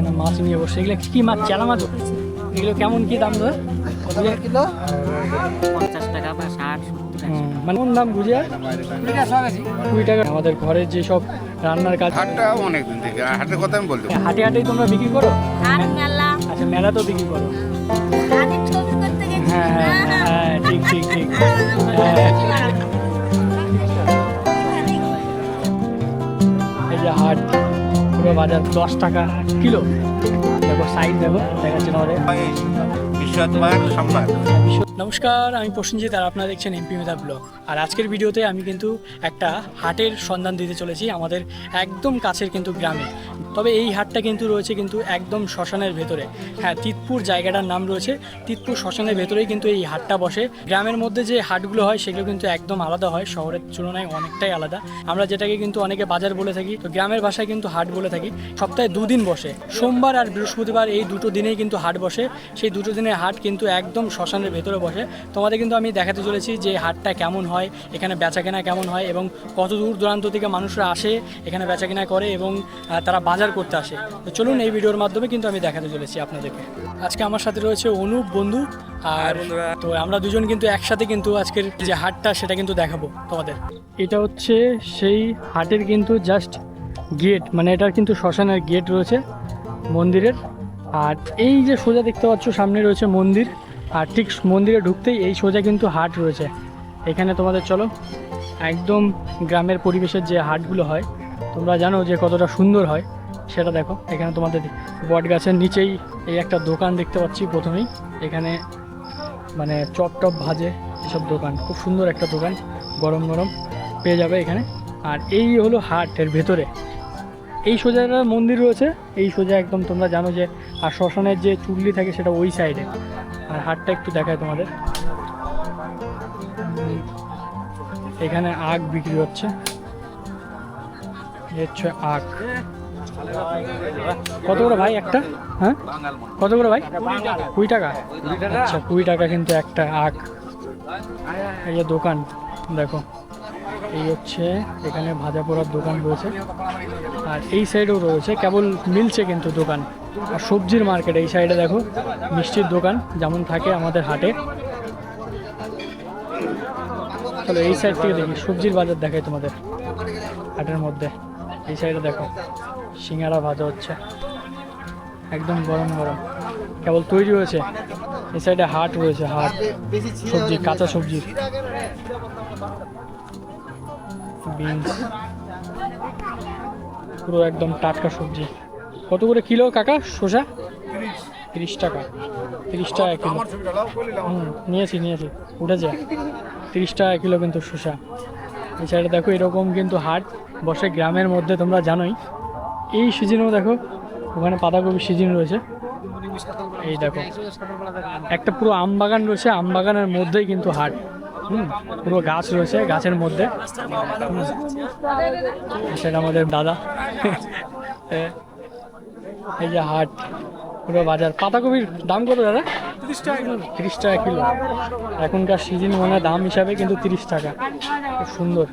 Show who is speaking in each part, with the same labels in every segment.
Speaker 1: এখানে মাছ নিয়ে বসে। এগুলো কি মাছ? চেলা মাছ এগুলো কেমন কি দাম ধর?
Speaker 2: কিলো?
Speaker 3: পঞ্চাশ টাকা বা ষাট
Speaker 1: মানে কোন দাম বুঝে? কুড়ি টাকা। আমাদের ঘরের যে সব রান্নার কাজ
Speaker 4: হাটটা অনেক দিন থেকে হাটের কথা আমি বলতে
Speaker 1: হাটে হাটেই তোমরা বিক্রি করো? আচ্ছা মেলা। তো বিক্রি করো?
Speaker 5: গেছি।
Speaker 1: হ্যাঁ হ্যাঁ হ্যাঁ ঠিক ঠিক ঠিক। হ্যাঁ। এই যে হাট। পুরো বাজার দশ টাকা কিলো। দেখো সাইজ দেখো দেখাচ্ছে
Speaker 4: সোমবার
Speaker 1: নমস্কার আমি প্রসেনজিৎ আর আপনারা দেখছেন এমপি মেধা ব্লগ আর আজকের ভিডিওতে আমি কিন্তু একটা হাটের সন্ধান দিতে চলেছি আমাদের একদম কাছের কিন্তু গ্রামে। তবে এই হাটটা কিন্তু রয়েছে কিন্তু একদম শ্মশানের ভেতরে। হ্যাঁ তিতপুর জায়গাটার নাম রয়েছে তিতপুর শ্মশানের ভেতরেই কিন্তু এই হাটটা বসে। গ্রামের মধ্যে যে হাটগুলো হয় সেগুলো কিন্তু একদম আলাদা হয় শহরের তুলনায় অনেকটাই আলাদা। আমরা যেটাকে কিন্তু অনেকে বাজার বলে থাকি তো গ্রামের ভাষায় কিন্তু হাট বলে থাকি সপ্তাহে দুদিন বসে। সোমবার আর বৃহস্পতিবার এই দুটো দিনেই কিন্তু হাট বসে। সেই দুটো দিনের হাট কিন্তু একদম শ্মশানের ভেতরে বসে। তোমাদের কিন্তু আমি দেখাতে চলেছি যে হাটটা কেমন হয় এখানে বেচাকেনা কেমন হয় এবং কত দূর দূরান্ত থেকে মানুষরা আসে এখানে বেচাকেনা করে এবং তারা বাজার করতে আসে। তো চলুন এই ভিডিওর মাধ্যমে কিন্তু আমি দেখাতে চলেছি আপনাদেরকে। আজকে আমার সাথে রয়েছে অনুপ বন্ধু আর তো আমরা দুজন কিন্তু একসাথে কিন্তু আজকের যে হাটটা সেটা কিন্তু দেখাবো তোমাদের। এটা হচ্ছে সেই হাটের কিন্তু জাস্ট গেট মানে এটার কিন্তু শ্মশানের গেট রয়েছে। মন্দিরের। আর এই যে সোজা দেখতে পাচ্ছ, সামনে রয়েছে মন্দির। আর ঠিক মন্দিরে ঢুকতেই এই সোজা কিন্তু হাট রয়েছে। এখানে তোমাদের চলো, একদম গ্রামের পরিবেশের যে হাটগুলো হয়, তোমরা জানো যে কতটা সুন্দর হয়, সেটা দেখো। এখানে তোমাদের বট গাছের নিচেই এই একটা দোকান দেখতে পাচ্ছি প্রথমেই। এখানে মানে চপ টপ ভাজে এসব দোকান। খুব সুন্দর একটা দোকান, গরম গরম পেয়ে যাবে এখানে। আর এই হলো হাটের ভেতরে। এই সোজা একটা মন্দির রয়েছে। এই সোজা একদম তোমরা জানো যে, আর শ্মশানের যে চুল্লি থাকে সেটা ওই সাইডে আর হাটটা একটু দেখায় তোমাদের। এখানে আখ বিক্রি হচ্ছে। হচ্ছে আখ। কত করে ভাই একটা? হ্যাঁ? কত করে ভাই? কুড়ি টাকা। আচ্ছা কুড়ি টাকা কিন্তু একটা আখ। এই যে দোকান, দেখো। এই হচ্ছে, এখানে ভাজা পোড়ার দোকান রয়েছে। আর এই সাইডেও রয়েছে, কেবল মিলছে কিন্তু দোকান। আর সবজির মার্কেট এই সাইডে দেখো, মিষ্টির দোকান যেমন থাকে আমাদের হাটে। চলো এই সাইড থেকে দেখি, সবজির বাজার দেখাই তোমাদের। হাটের মধ্যে, এই সাইডে দেখো, সিঙ্গারা ভাজা হচ্ছে। একদম গরম গরম। কেবল তৈরি হয়েছে, এই সাইডে হাট রয়েছে, হাট। সবজি, কাঁচা সবজি। বিনস। পুরো একদম টাটকা সবজি। কত করে কিলো কাকা শসা? তিরিশ। টাকা। তিরিশ টাকা কিলো। হুম নিয়েছি নিয়েছি। উঠেছে তিরিশ টাকা কিলো কিন্তু শসা। এছাড়া দেখো এরকম কিন্তু হাট বসে গ্রামের মধ্যে তোমরা জানোই। এই সিজনেও দেখো ওখানে পাতাকপি সিজন রয়েছে। এই দেখো একটা পুরো আম বাগান রয়েছে আম বাগানের মধ্যেই কিন্তু হাট। পুরো গাছ রয়েছে গাছের মধ্যে। সেটা আমাদের দাদা। এই যে হাট পুরো বাজার। পাতাকপির দাম কত দাদা? তিরিশ টাকা কিলো। তিরিশ টাকা কিলো এখনকার সিজন মানে দাম হিসাবে কিন্তু তিরিশ টাকা। খুব সুন্দর।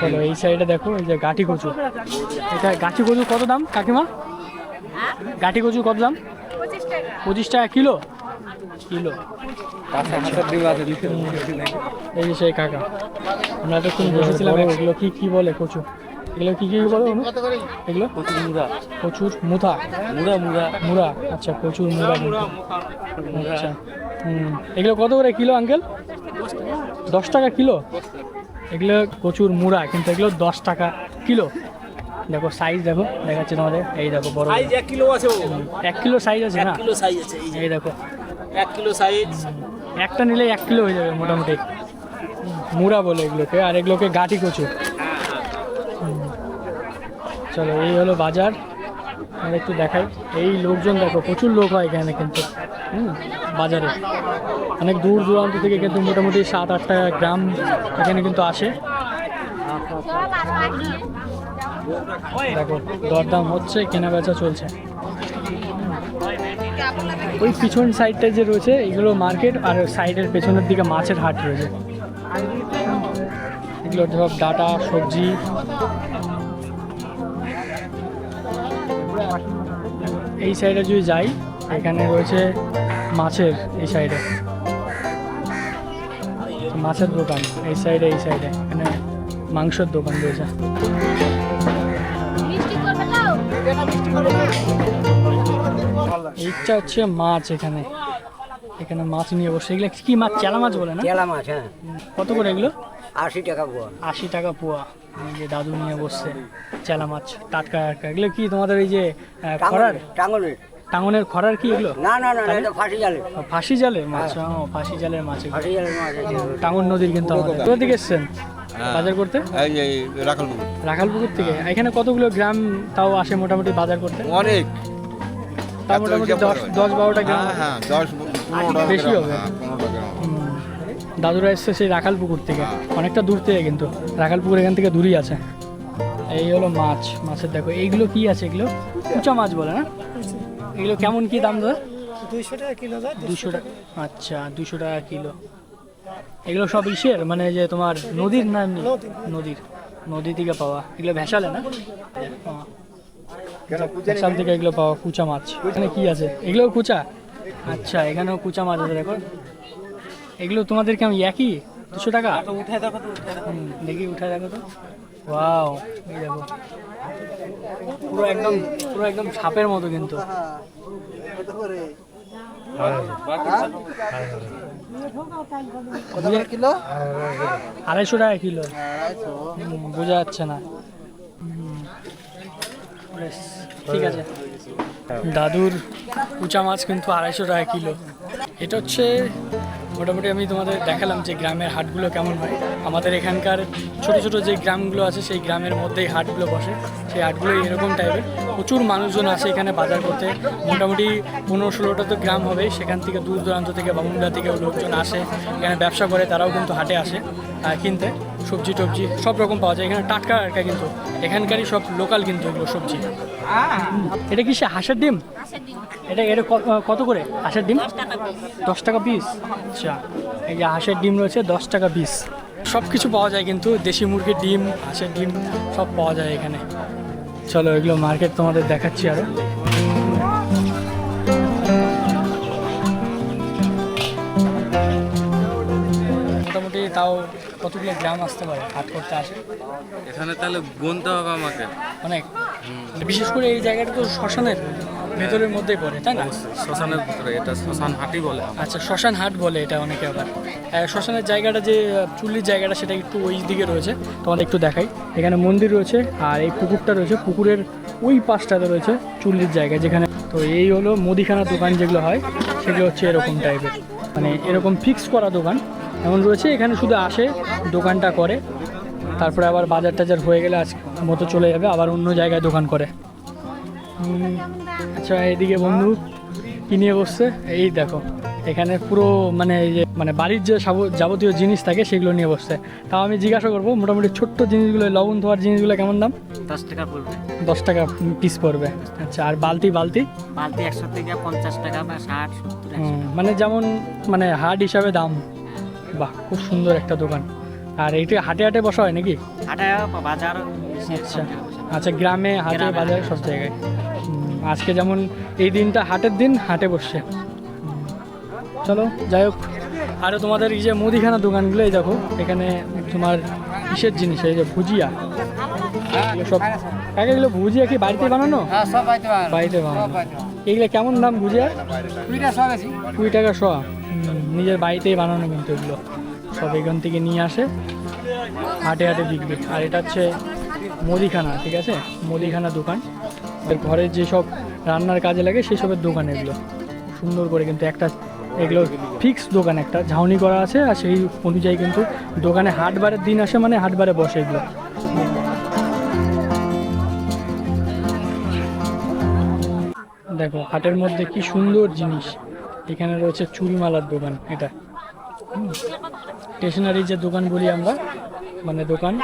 Speaker 1: চলো এই সাইডে দেখো এই যে গাঠি কচু। এটা গাঠি কচু কত দাম কাকিমা? গাঠি কচু কত দাম?
Speaker 5: পঁচিশ টাকা
Speaker 1: কিলো? কিলো। এই যে সেই কাকা। আমরা এতক্ষণ বসেছিলাম এগুলো কি কি বলে? কচু। এগুলো কি কি বলে? এগুলো? প্রচুর মুথা। মুড়া মুড়া মুড়া আচ্ছা মুড়া আচ্ছা। হুম। এগুলো কত করে কিলো আঙ্কেল? দশ টাকা কিলো? এগুলো প্রচুর মুড়া কিন্তু এগুলো দশ টাকা কিলো। দেখো সাইজ দেখো দেখাচ্ছে তোমাদের। এই দেখো বড়
Speaker 2: সাইজ এক কিলো আছে
Speaker 1: এক কিলো সাইজ আছে না?
Speaker 2: কিলো সাইজ আছে এই
Speaker 1: এই দেখো।
Speaker 2: এক কিলো সাইজ
Speaker 1: একটা নিলে এক কিলো হয়ে যাবে মোটামুটি। মুড়া বলে এগুলোকে, আর এগুলোকে গাটি কচু। চলো, এই হলো বাজার। আমরা একটু দেখাই। এই লোকজন দেখো, প্রচুর লোক হয় এখানে কিন্তু। হুম, বাজারে। অনেক দূর দূরান্ত থেকে কিন্তু মোটামুটি সাত আটটা গ্রাম এখানে কিন্তু আসে। দেখো, দরদাম হচ্ছে কেনা বেচা চলছে। ওই পিছন সাইডটা যে রয়েছে, এগুলো মার্কেট আর সাইডের পেছনের দিকে মাছের হাট রয়েছে। এগুলো সব ডাটা, সবজি। এই সাইডে যদি যাই, এখানে রয়েছে মাছের এই সাইডে মাছের দোকান, এই সাইডে এই সাইডে এখানে মাংসের দোকান রয়েছে। ইচ্ছা হচ্ছে মাছ এখানে। এখানে মাছ নিয়ে বসে। এগুলো কি মাছ? চেলা মাছ বলে না?
Speaker 6: চেলা মাছ হ্যাঁ।
Speaker 1: কত করে এগুলো?
Speaker 6: আশি টাকা পোয়া।
Speaker 1: আশি টাকা পোয়া। এই যে দাদু নিয়ে বসছে চেলা মাছ টাটকা টাটকা এগুলো কি তোমাদের এই যে খরার
Speaker 6: টাঙ্গলের।
Speaker 1: টাঙনের খরার কি এগুলো?
Speaker 6: না না না এটা ফাঁসি জালে
Speaker 1: ফাঁসি জালের মাছ ও ফাঁসি জালের মাছ
Speaker 6: ফাঁসি জালের মাছ
Speaker 1: টাঙ্গন নদীর কিন্তু আমাদের। কোথা থেকে এসছেন? বাজার করতে?
Speaker 4: এই যে রাখালপুর
Speaker 1: রাখালপুকুর। থেকে? এখানে কতগুলো গ্রাম তাও আসে মোটামুটি বাজার করতে?
Speaker 4: অনেক।
Speaker 1: মোটামুটি দশ দশ বারোটা গ্রাম
Speaker 4: হ্যাঁ হ্যাঁ দশ পনেরোটা
Speaker 1: বেশি হবে।
Speaker 4: হ্যাঁ, পনেরোটা গ্রাম।
Speaker 1: দাদুরা এসছে সেই রাখালপুকুর থেকে। অনেকটা দূর থেকে কিন্তু। রাখালপুকুর এখান থেকে দূরই আছে। এই হলো মাছ মাছের দেখো। এইগুলো কি আছে এগুলো? কুচা মাছ বলে না? এগুলো কেমন কি দাম দাদা? দুশো টাকা কিলো দুশো টাকা। আচ্ছা দুশো টাকা কিলো। এগুলো সব ইসের? মানে যে তোমার নদীর না এমনি? নদীর। নদী থেকে পাওয়া। এগুলো ভেসালে না? ভেসাল থেকে এগুলো পাওয়া কুচা মাছ। এখানে কি আছে? এগুলো কুচা? আচ্ছা এখানেও কুচা মাছ আছে দেখো। এগুলো তোমাদের কেমন একই? দুশো টাকা? হুম, দেখি উঠে দেখো তো। ওয়াও এই দেখো। পুরো একদম পুরো একদম সাপের মতো কিন্তু।
Speaker 6: কিলো?
Speaker 1: আড়াইশো টাকা কিলো। বোঝা যাচ্ছে না। বেশ, ঠিক আছে। দাদুর উঁচা মাছ কিন্তু আড়াইশো টাকা কিলো। এটা হচ্ছে মোটামুটি আমি তোমাদের দেখালাম যে গ্রামের হাটগুলো কেমন হয়। আমাদের এখানকার ছোট ছোট যে গ্রামগুলো আছে সেই গ্রামের মধ্যেই হাটগুলো বসে। সেই হাটগুলো এরকম টাইপের প্রচুর মানুষজন আসে এখানে বাজার করতে। মোটামুটি পনেরো ষোলোটা তো গ্রাম হবে। সেখান থেকে দূর দূরান্ত থেকে বামুন্ডা থেকে লোকজন আসে। এখানে ব্যবসা করে তারাও কিন্তু হাটে আসে কিনতে। সবজি টবজি সব রকম পাওয়া যায়। এখানে টাটকা টাটকা কিন্তু। এখানকারই সব লোকাল কিন্তু এগুলো সবজি। এটা কি সে হাঁসের ডিম? এটা এটা কত করে? হাঁসের ডিম?
Speaker 5: দশ টাকা পিস
Speaker 1: দশ টাকা পিস আচ্ছা। এই যে হাঁসের ডিম রয়েছে দশ টাকা পিস সব কিছু পাওয়া যায় কিন্তু দেশি মুরগির ডিম হাঁসের ডিম সব পাওয়া যায় এখানে। চলো এগুলো মার্কেট তোমাদের দেখাচ্ছি আরও। মোটামুটি তাও কতগুলো গ্রাম আসতে পারে? হাট করতে আসে।
Speaker 7: এখানে তাহলে গুনতে হবে আমাকে।
Speaker 1: অনেক। বিশেষ করে এই জায়গাটা তো শ্মশানের ভেতরের মধ্যেই পড়ে তাই না?
Speaker 7: শ্মশানের ভিতরে এটা শ্মশান হাটই বলে
Speaker 1: আচ্ছা শ্মশান হাট বলে এটা অনেকে আবার। শ্মশানের জায়গাটা যে চুল্লির জায়গাটা সেটা একটু ওই দিকে রয়েছে। তোমাদের একটু দেখাই। এখানে মন্দির রয়েছে আর এই পুকুরটা রয়েছে। পুকুরের ওই পাশটাতে রয়েছে চুল্লির জায়গা যেখানে তো এই হলো মুদিখানা দোকান যেগুলো হয় সেগুলো হচ্ছে এরকম টাইপের মানে এরকম ফিক্স করা দোকান। এমন রয়েছে এখানে শুধু আসে দোকানটা করে। তারপরে আবার বাজার টাজার হয়ে গেলে আজ মতো চলে যাবে আবার অন্য জায়গায় দোকান করে। আচ্ছা এইদিকে বন্ধু কি নিয়ে বসছে? এই দেখো এখানে পুরো মানে এই যে মানে বাড়ির যে যাবতীয় জিনিস থাকে সেগুলো নিয়ে বসছে। তাও আমি জিজ্ঞাসা করব মোটামুটি ছোট্ট জিনিসগুলো লবণ ধোয়ার জিনিসগুলো কেমন দাম?
Speaker 3: দশ টাকা পড়বে।
Speaker 1: দশ টাকা পিস পড়বে। আচ্ছা আর বালতি বালতি?
Speaker 3: বালতি একশো থেকে পঞ্চাশ টাকা বা ষাট সত্তর
Speaker 1: মানে যেমন মানে হাট হিসাবে দাম। বাহ খুব সুন্দর একটা দোকান। আর এইটা হাটে হাটে বসা হয় নাকি?
Speaker 3: হাটে বাজার
Speaker 1: আচ্ছা। আচ্ছা গ্রামে হাটে বাজারে সব জায়গায়। আজকে যেমন এই দিনটা হাটের দিন হাটে বসছে। চলো যাই হোক। আরও তোমাদের এই যে মুদিখানা দোকানগুলো এই দেখো এখানে তোমার কিসের জিনিস? এই যে ভুজিয়া। এগুলো সব কাকে এগুলো ভুজিয়া কি বাড়িতে বানানো? বাড়িতে বানানো। এগুলো কেমন দাম ভুজিয়া কুড়ি টাকা শ হুম, নিজের বাড়িতেই বানানো কিন্তু এগুলো। সব এখান থেকে নিয়ে আসে, হাটে হাটে বিক্রি। আর এটা হচ্ছে মুদিখানা, ঠিক আছে? মুদিখানা দোকান। ঘরের যেসব রান্নার কাজে লাগে, সেই সবের দোকান এগুলো। সুন্দর করে কিন্তু একটা এগুলো ফিক্স দোকান একটা। ঝাউনি করা আছে, আর সেই অনুযায়ী কিন্তু দোকানে হাটবারের দিন আসে মানে হাটবারে বসে এগুলো। দেখো, হাটের মধ্যে কি সুন্দর জিনিস। এখানে রয়েছে চুড়িমালার দোকান এটা। স্টেশনারি যে দোকান বলি আমরা মানে দোকান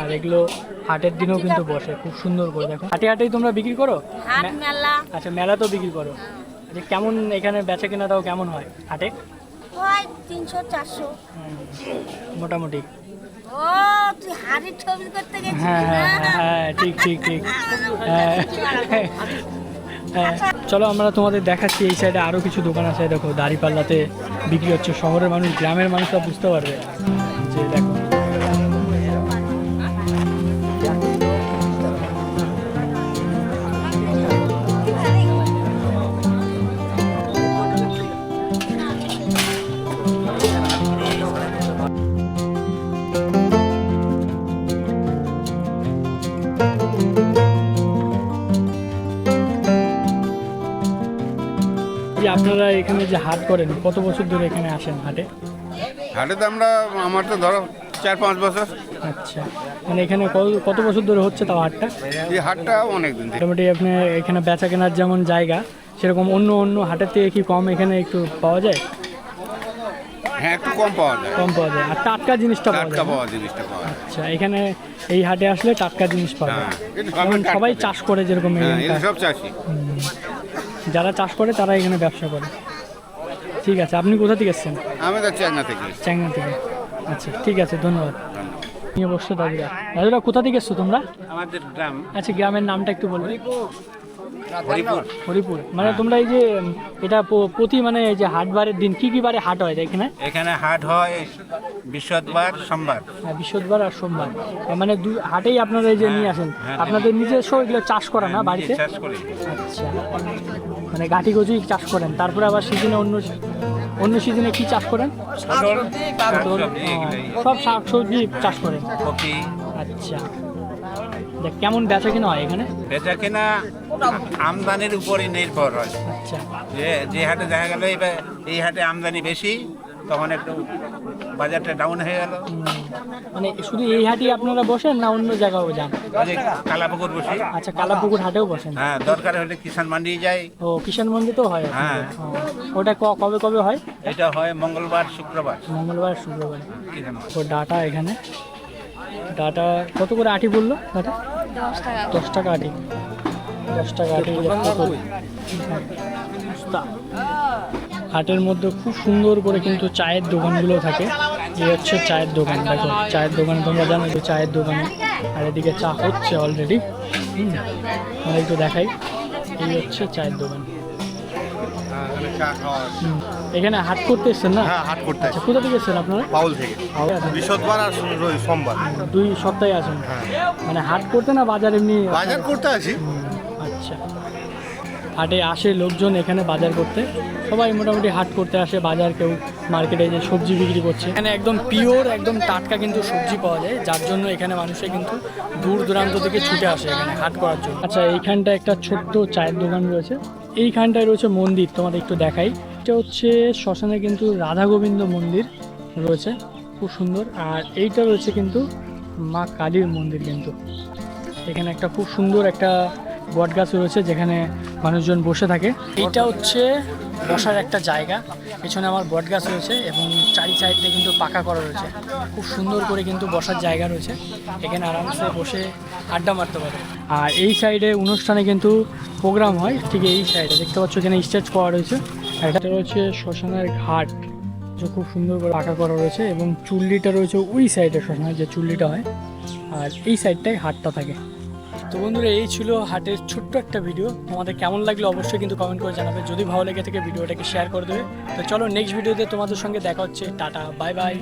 Speaker 1: আর এগুলো হাটের দিনেও কিন্তু বসে খুব সুন্দর করে দেখো। হাটে হাটেই তোমরা বিক্রি করো?
Speaker 5: মেলা।
Speaker 1: আচ্ছা মেলা তো বিক্রি করো। যে কেমন এখানে বেচা কেনা দাও কেমন হয় হাটে?
Speaker 5: হয় তিনশো চারশো।
Speaker 1: মোটামুটি। হ্যাঁ হ্যাঁ হ্যাঁ, হ্যাঁ ঠিক ঠিক ঠিক। হ্যাঁ। হ্যাঁ। চলো আমরা তোমাদের দেখাচ্ছি, এই সাইডে আরও কিছু দোকান আছে, দেখো, দাড়িপাল্লাতে বিক্রি হচ্ছে, শহরের মানুষ, গ্রামের মানুষরা বুঝতে পারবে। যে দেখো আপনারা এখানে যে হাট করেন কত বছর ধরে এখানে আসেন হাটে?
Speaker 4: হাটে তো আমরা আমার তো ধরো চার পাঁচ বছর।
Speaker 1: আচ্ছা। মানে এখানে কত- বছর ধরে হচ্ছে তাও হাটটা?
Speaker 4: এই হাটটা অনেক দিন
Speaker 1: মোটামুটি আপনি এখানে বেচা কেনার যেমন জায়গা সেরকম অন্য অন্য হাটের থেকে কি কম এখানে একটু পাওয়া যায়?
Speaker 4: হ্যাঁ একটু কম পাওয়া যায়।
Speaker 1: কম পাওয়া যায়। আর টাটকা জিনিসটা পাওয়া যায় না?
Speaker 4: পাওয়া জিনিসটা পাওয়া যায়।
Speaker 1: আচ্ছা এখানে এই হাটে আসলে টাটকা জিনিস পাওয়া যায়।
Speaker 4: হ্যাঁ, সবাই
Speaker 1: চাষ করে যেরকম
Speaker 4: হ্যাঁ। এগুলো সব চাষি।
Speaker 1: যারা চাষ করে তারা এখানে ব্যবসা করে। ঠিক আছে আপনি কোথা থেকে এসছেন?
Speaker 4: আমি তো চেঙ্গা থেকে
Speaker 1: চ্যাংনা থেকে। আচ্ছা ঠিক আছে ধন্যবাদ। নিয়ে বসছো দাদুরা। দাদুরা কোথা থেকে এসছো তোমরা?
Speaker 3: আমাদের গ্রাম।
Speaker 1: আচ্ছা গ্রামের নামটা একটু বলবে।
Speaker 3: হরিপুর।
Speaker 1: মানে তোমরা এই যে এটা প্রতি মানে এই যে হাট বারের দিন কি কি বারে হাট হয় এখানে?
Speaker 8: এখানে হাট হয় বৃহস্পতিবার সোমবার।
Speaker 1: হ্যাঁ, বৃহস্পতিবার আর সোমবার। মানে দুই হাটেই আপনারা এই যে নিয়ে আসেন। আপনাদের নিজস্ব এগুলো চাষ করা না বাড়িতে?
Speaker 8: চাষ করি।
Speaker 1: আচ্ছা। মানে গাঠি কচুই চাষ করেন। তারপরে আবার সিজনে অন্য অন্য সিজনে কি চাষ করেন?
Speaker 8: শাকসবজি
Speaker 1: সব শাক সবজি চাষ করেন। আচ্ছা। কেমন বেচা কিনা হয় এখানে?
Speaker 8: বেচা কিনা আমদানির উপরে নির্ভর হয়।
Speaker 1: আচ্ছা।
Speaker 8: যে যে হাটে দেখা গেল এবার এই হাটে আমদানি বেশি তখন একটু বাজারটা ডাউন হয়ে গেল।
Speaker 1: মানে শুধু এই হাটই আপনারা বসেন না অন্য জায়গাও যান?
Speaker 8: কালাপুকুর বসে।
Speaker 1: আচ্ছা কালাপুকুর হাটেও বসেন?
Speaker 8: হ্যাঁ দরকার হলে কিষান মান্ডি যাই।
Speaker 1: ও কিষান মন্দির তো হয়
Speaker 8: হ্যাঁ।
Speaker 1: ওটা ক- কবে কবে হয়?
Speaker 8: এটা হয় মঙ্গলবার শুক্রবার।
Speaker 1: মঙ্গলবার শুক্রবার। তো ডাটা এখানে? ডাটা কত করে আটি বলল ডাটা? দশ টাকা। দশ টাকা আটি। কত? বস্তা। হাটের মধ্যে খুব সুন্দর করে কিন্তু চায়ের দোকানগুলো থাকে। এই হচ্ছে চায়ের দোকান দেখো চায়ের দোকান তোমরা জানো যে চায়ের দোকানে আর এদিকে চা হচ্ছে অলরেডি আমরা একটু দেখাই। এই হচ্ছে চায়ের দোকান। হুম। এখানে হাট করতে এসছেন না?
Speaker 9: হ্যাঁ হাট করতে
Speaker 1: আচ্ছা কোথা থেকে এসছেন আপনারা?
Speaker 9: বাউল থেকে। বৃহস্পতিবার আর সোমবার।
Speaker 1: দুই সপ্তাহে আছেন মানে হাট করতে না বাজার এমনি?
Speaker 9: বাজার করতে
Speaker 1: আচ্ছা হাটে আসে লোকজন এখানে বাজার করতে। সবাই মোটামুটি হাট করতে আসে, বাজার কেউ মার্কেটে যে সবজি বিক্রি করছে। এখানে একদম পিওর, একদম টাটকা কিন্তু সবজি পাওয়া যায়, যার জন্য এখানে মানুষে কিন্তু দূর দূরান্ত থেকে ছুটে আসে এখানে হাট করার জন্য। আচ্ছা এইখানটা একটা ছোট্ট চায়ের দোকান রয়েছে। এইখানটায় রয়েছে মন্দির, তোমাদের একটু দেখাই। এটা হচ্ছে শ্মশানে কিন্তু রাধা গোবিন্দ মন্দির রয়েছে, খুব সুন্দর। আর এইটা রয়েছে কিন্তু মা কালীর মন্দির কিন্তু। এখানে একটা খুব সুন্দর একটা বট গাছ রয়েছে যেখানে মানুষজন বসে থাকে। এইটা হচ্ছে বসার একটা জায়গা। পেছনে আমার বট গাছ রয়েছে এবং চারি সাইডে কিন্তু পাকা করা রয়েছে। খুব সুন্দর করে কিন্তু বসার জায়গা রয়েছে। এখানে আরামসে বসে আড্ডা মারতে পারে। আর এই সাইডে অনুষ্ঠানে কিন্তু প্রোগ্রাম হয়। ঠিক এই সাইডে। দেখতে পাচ্ছ এখানে স্টেজ করা রয়েছে। এটা রয়েছে শ্মশানের ঘাট। যে খুব সুন্দর করে পাকা করা রয়েছে এবং চুল্লিটা রয়েছে ওই সাইডে শ্মশানের যে চুল্লিটা হয়। আর এই সাইডটাই হাটটা থাকে। তো বন্ধুরা, এই ছিল হাটের ছোট্ট একটা ভিডিও তোমাদের কেমন লাগল অবশ্যই কিন্তু কমেন্ট করে জানাবে। যদি ভালো লেগে থাকে ভিডিওটাকে শেয়ার করে দেবে। তো চলো নেক্সট ভিডিওতে তোমাদের সঙ্গে দেখা হচ্ছে। Tata bye bye